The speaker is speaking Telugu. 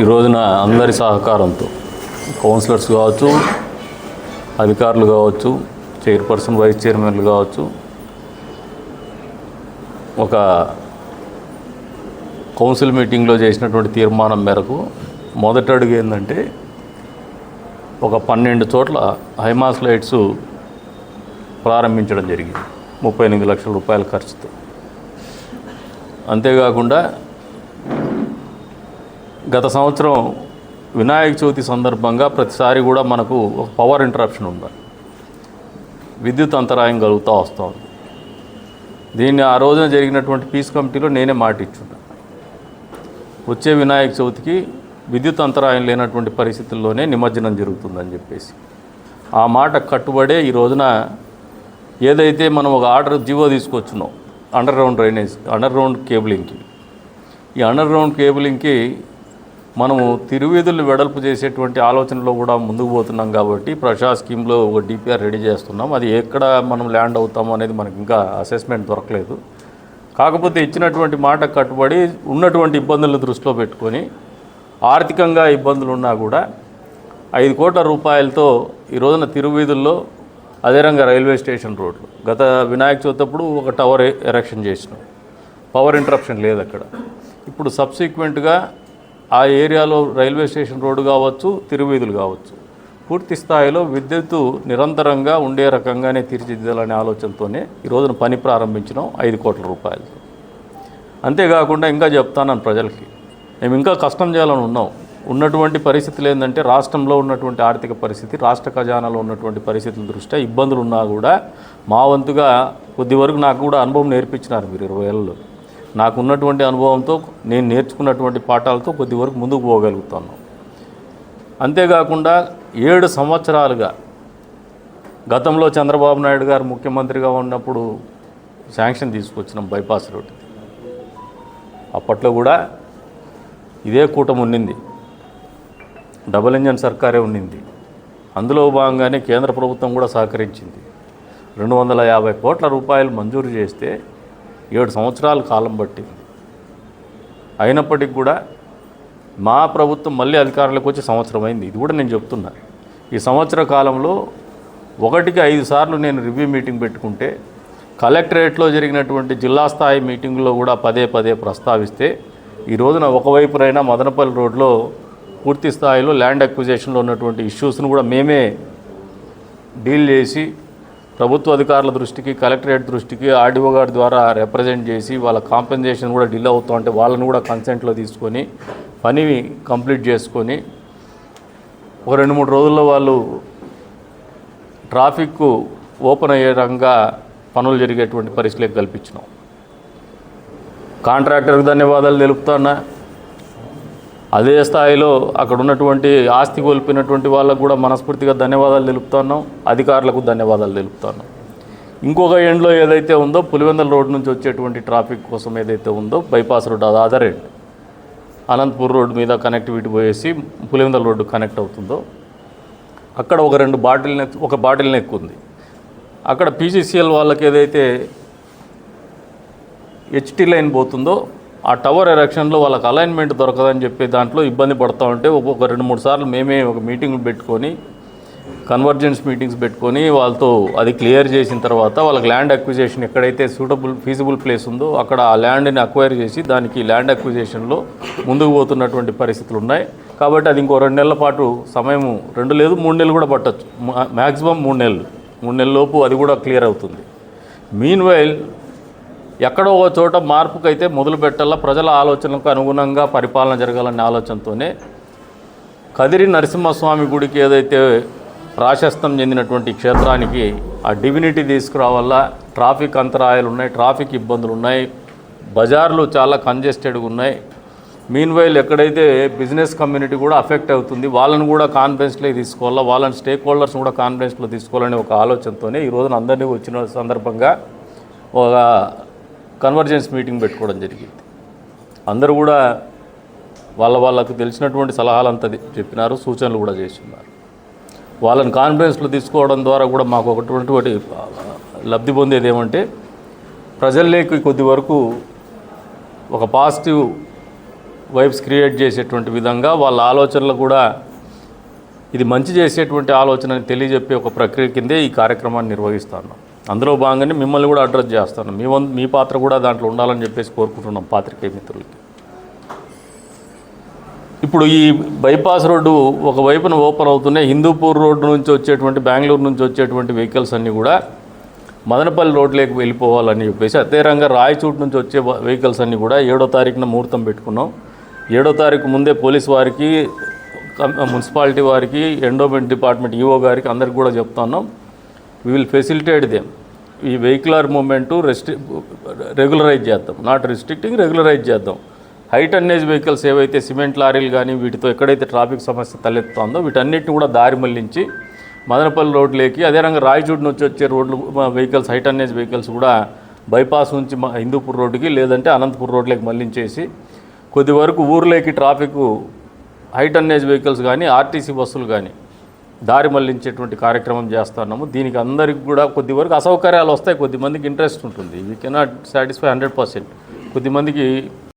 ఈ రోజున అందరి సహకారంతో కౌన్సిలర్స్ కావచ్చు అధికారులు కావచ్చు చైర్పర్సన్ వైస్ చైర్మన్లు కావచ్చు ఒక కౌన్సిల్ మీటింగ్లో చేసినటువంటి తీర్మానం మేరకు మొదటి అడుగు ఏంటంటే ఒక పన్నెండు చోట్ల హైమాస్ లైట్స్ ప్రారంభించడం జరిగింది ముప్పై ఎనిమిది లక్షల రూపాయల ఖర్చుతో. అంతేకాకుండా గత సంవత్సరం వినాయక చవితి సందర్భంగా ప్రతిసారి కూడా మనకు ఒక పవర్ ఇంటరప్షన్ ఉంది విద్యుత్ అంతరాయం కలుగుతూ వస్తుంది. దీన్ని ఆ రోజున జరిగినటువంటి పీస్ కమిటీలో నేనే మాట ఇచ్చున్నా వచ్చే వినాయక చవితికి విద్యుత్ అంతరాయం లేనటువంటి పరిస్థితుల్లోనే నిమజ్జనం జరుగుతుందని చెప్పేసి. ఆ మాట కట్టుబడే ఈ రోజున ఏదైతే మనం ఒక ఆర్డర్ జీవో తీసుకొచ్చున్నాం underground drainage underground కేబులింగ్కి ఈ అండర్ గ్రౌండ్ కేబులింగ్కి మనము తిరువీధులు వెడల్పు చేసేటువంటి ఆలోచనలో కూడా ముందుకు పోతున్నాం కాబట్టి ప్రజా స్కీమ్లో ఒక డిపిఆర్ రెడీ చేస్తున్నాం. అది ఎక్కడ మనం ల్యాండ్ అవుతామో అనేది మనకి ఇంకా అసెస్మెంట్ దొరకలేదు. కాకపోతే ఇచ్చినటువంటి మాట కట్టుబడి ఉన్నటువంటి ఇబ్బందులను దృష్టిలో పెట్టుకొని ఆర్థికంగా ఇబ్బందులు ఉన్నా కూడా ఐదు కోట్ల రూపాయలతో ఈ రోజున తిరువీధుల్లో అదేరంగా రైల్వే స్టేషన్ రోడ్లు. గత వినాయక చవితి అప్పుడు ఒక టవర్ ఎరెక్షన్ చేసినాం. పవర్ ఇంటరప్షన్ లేదు అక్కడ. ఇప్పుడు సబ్సిక్వెంట్గా ఆ ఏరియాలో రైల్వే స్టేషన్ రోడ్డు కావచ్చు తిరువీధులు కావచ్చు. పూర్తి స్థాయిలో విద్యుత్తు నిరంతరంగా ఉండే రకంగానే తీర్చిదిద్దాలనే ఆలోచనతోనే ఈ రోజున పని ప్రారంభించినాం ఐదు కోట్ల రూపాయలు. అంతేకాకుండా ఇంకా చెప్తాను ప్రజలకి. మేము ఇంకా కష్టం చేయాలని ఉన్నాం. ఉన్నటువంటి పరిస్థితులు ఏంటంటే రాష్ట్రంలో ఉన్నటువంటి ఆర్థిక పరిస్థితి రాష్ట్ర ఖజానాలో ఉన్నటువంటి పరిస్థితుల దృష్ట్యా ఇబ్బందులు ఉన్నా కూడా మా వంతుగా కొద్ది వరకు నాకు కూడా అనుభవం నేర్పించినారు మీరు ఇరవై ఏళ్ళలో. నాకు ఉన్నటువంటి అనుభవంతో నేను నేర్చుకున్నటువంటి పాఠాలతో కొద్ది వరకు ముందుకు పోగలుగుతాను. అంతేకాకుండా ఏడు సంవత్సరాలుగా గతంలో చంద్రబాబు నాయుడు గారు ముఖ్యమంత్రిగా ఉన్నప్పుడు శాంక్షన్ తీసుకొచ్చినాం బైపాస్ రోడ్డు. అప్పట్లో కూడా ఇదే కూటమి ఉండింది డబుల్ ఇంజన్ సర్కారే ఉండింది అందులో భాగంగానే కేంద్ర ప్రభుత్వం కూడా సహకరించింది. రెండు వందల యాభై కోట్ల రూపాయలు మంజూరు చేస్తే ఏడు సంవత్సరాల కాలం పట్టింది అయినప్పటికీ కూడా మా ప్రభుత్వం మళ్ళీ అధికారంలోకి వచ్చి సంవత్సరం అయింది. ఇది కూడా నేను చెప్తున్నా. ఈ సంవత్సర కాలంలో ఒకటికి ఐదు సార్లు నేను రివ్యూ మీటింగ్ పెట్టుకుంటే కలెక్టరేట్లో జరిగినటువంటి జిల్లా స్థాయి మీటింగులో కూడా పదే పదే ప్రస్తావిస్తే ఈ రోజున ఒకవైపునైనా మదనపల్లి రోడ్లో పూర్తి స్థాయిలో ల్యాండ్ అక్విజేషన్లో ఉన్నటువంటి ఇష్యూస్ను కూడా మేమే డీల్ చేసి ప్రభుత్వ అధికారుల దృష్టికి కలెక్టరేట్ దృష్టికి ఆర్డీఓ గారి ద్వారా రిప్రజెంట్ చేసి వాళ్ళ కాంపెన్సేషన్ కూడా డిలే అవుతూ ఉంటే వాళ్ళని కూడా కన్సెంట్లో తీసుకొని పని కంప్లీట్ చేసుకొని ఒక రెండు మూడు రోజుల్లో వాళ్ళు ట్రాఫిక్ ఓపెన్ అయ్యే రకంగా పనులు జరిగేటువంటి పరిస్థితులకు కల్పించినాం. కాంట్రాక్టర్కి ధన్యవాదాలు తెలుపుతున్నా అదే స్థాయిలో అక్కడ ఉన్నటువంటి ఆస్తి కోల్పోయినటువంటి వాళ్ళకు కూడా మనస్ఫూర్తిగా ధన్యవాదాలు తెలుపుతున్నాం అధికారులకు ధన్యవాదాలు తెలుపుతున్నాం ఇంకొక ఎండ్లో ఏదైతే ఉందో పులివెందల రోడ్ నుంచి వచ్చేటువంటి ట్రాఫిక్ కోసం ఏదైతే ఉందో బైపాస్ రోడ్ అది అదర్ ఎండ్. అనంతపూర్ రోడ్డు మీద కనెక్టివిటీ పోయేసి పులివెందల రోడ్డు కనెక్ట్ అవుతుందో అక్కడ ఒక రెండు బాటిల్ నెక్ ఒక బాటిల్ నెక్ ఉంది. అక్కడ పీసీసీఎల్ వాళ్ళకి ఏదైతే హెచ్టీ లైన్ పోతుందో ఆ టవర్ ఎరక్షన్లో వాళ్ళకి అలైన్మెంట్ దొరకదని చెప్పి దాంట్లో ఇబ్బంది పడతా ఉంటే ఒక్కొక్క రెండు మూడు సార్లు మేమే ఒక మీటింగ్ పెట్టుకొని కన్వర్జెన్స్ మీటింగ్స్ పెట్టుకొని వాళ్ళతో అది క్లియర్ చేసిన తర్వాత వాళ్ళకి ల్యాండ్ అక్విజేషన్ ఎక్కడైతే సూటబుల్ ఫీజిబుల్ ప్లేస్ ఉందో అక్కడ ఆ ల్యాండ్ని అక్వైర్ చేసి దానికి ల్యాండ్ అక్విజేషన్లో ముందుకు పోతున్నటువంటి పరిస్థితులు ఉన్నాయి. కాబట్టి అది ఇంకో రెండు నెలల పాటు సమయం రెండు లేదు మూడు నెలలు కూడా పట్టచ్చు. మ్యాక్సిమం మూడు నెలలు. మూడు నెలల లోపు అది కూడా క్లియర్ అవుతుంది. మీన్ వైల్ ఎక్కడో ఒక చోట మార్పుకైతే మొదలు పెట్టాలా? ప్రజల ఆలోచనలకు అనుగుణంగా పరిపాలన జరగాలనే ఆలోచనతోనే కదిరి నరసింహస్వామి గుడికి ఏదైతే ప్రాశస్తం చెందినటువంటి క్షేత్రానికి ఆ డివినిటీ తీసుకురావాలా? ట్రాఫిక్ అంతరాయాలు ఉన్నాయి ట్రాఫిక్ ఇబ్బందులు ఉన్నాయి బజార్లు చాలా కంజెస్టెడ్గా ఉన్నాయి. మీన్ వైల్ ఎక్కడైతే బిజినెస్ కమ్యూనిటీ కూడా అఫెక్ట్ అవుతుంది వాళ్ళని కూడా కాన్ఫరెన్స్లో తీసుకోవాలా? వాళ్ళని స్టేక్ హోల్డర్స్ కూడా కాన్ఫరెన్స్లో తీసుకోవాలనే ఒక ఆలోచనతోనే ఈ రోజున అందరినీ వచ్చిన సందర్భంగా ఒక కన్వర్జెన్స్ మీటింగ్ పెట్టుకోవడం జరిగింది. అందరూ కూడా వాళ్ళ వాళ్ళకు తెలిసినటువంటి సలహాలంతా చెప్పినారు సూచనలు కూడా చేస్తున్నారు. వాళ్ళని కాన్ఫిడెన్స్లో తీసుకోవడం ద్వారా కూడా మాకు ఒకటువంటి లబ్ధి పొందేది ఏమంటే ప్రజల్లోకి కొద్ది వరకు ఒక పాజిటివ్ వైబ్స్ క్రియేట్ చేసేటువంటి విధంగా వాళ్ళ ఆలోచనలు కూడా ఇది మంచి చేసేటువంటి ఆలోచనని తెలియజెప్పే ఒక ప్రక్రియ కిందే ఈ కార్యక్రమాన్ని నిర్వహిస్తున్నాం అందులో భాగంగానే మిమ్మల్ని కూడా అడ్రస్ చేస్తాను. మీ వంతు మీ పాత్ర కూడా దాంట్లో ఉండాలని చెప్పేసి కోరుకుంటున్నాం పాత్రికేయ మిత్రులకి. ఇప్పుడు ఈ బైపాస్ రోడ్డు ఒక వైపున ఓపెన్ అవుతున్నాయి. హిందూపూర్ రోడ్డు నుంచి వచ్చేటువంటి బెంగళూరు నుంచి వచ్చేటువంటి వెహికల్స్ అన్నీ కూడా మదనపల్లి రోడ్లోకి వెళ్ళిపోవాలని చెప్పేసి అదేవిధంగా రాయచూట్ నుంచి వచ్చే వెహికల్స్ అన్నీ కూడా ఏడో తారీఖున ముహూర్తం పెట్టుకున్నాం. ఏడో తారీఖు ముందే పోలీస్ వారికి మున్సిపాలిటీ వారికి ఎండోమెంట్ డిపార్ట్మెంట్ ఈఓ గారికి అందరికి కూడా చెప్తున్నాం వీ విల్ ఫెసిలిటేట్ దెమ్ ఈ వెహికులర్ మూమెంటు రెస్ట్రి రెగ్యులరైజ్ చేద్దాం. నాట్ రిస్ట్రిక్టింగ్ రెగ్యులరైజ్ చేద్దాం. హై టన్నేజ్ వెహికల్స్ ఏవైతే సిమెంట్ లారీలు కానీ వీటితో ఎక్కడైతే ట్రాఫిక్ సమస్య తలెత్తుందో వీటన్నిటిని కూడా దారి మళ్ళించి మదనపల్లి రోడ్లేకి అదే రంగా రాయచూడు నుంచి వచ్చే రోడ్లు వెహికల్స్ హై టన్నేజ్ వెహికల్స్ కూడా బైపాస్ నుంచి మా హిందూపూర్ రోడ్డుకి లేదంటే అనంతపూర్ రోడ్లోకి మళ్ళించేసి కొద్ది వరకు ఊర్లోకి ట్రాఫిక్ హై టన్నేజ్ వెహికల్స్ కానీ ఆర్టీసీ బస్సులు కానీ దారి మళ్ళించేటువంటి కార్యక్రమం చేస్తున్నాము. దీనికి అందరికి కూడా కొద్ది వరకు అసౌకర్యాలు వస్తాయి. కొద్దిమందికి ఇంట్రెస్ట్ ఉంటుంది. We cannot satisfy hundred percent కొద్దిమందికి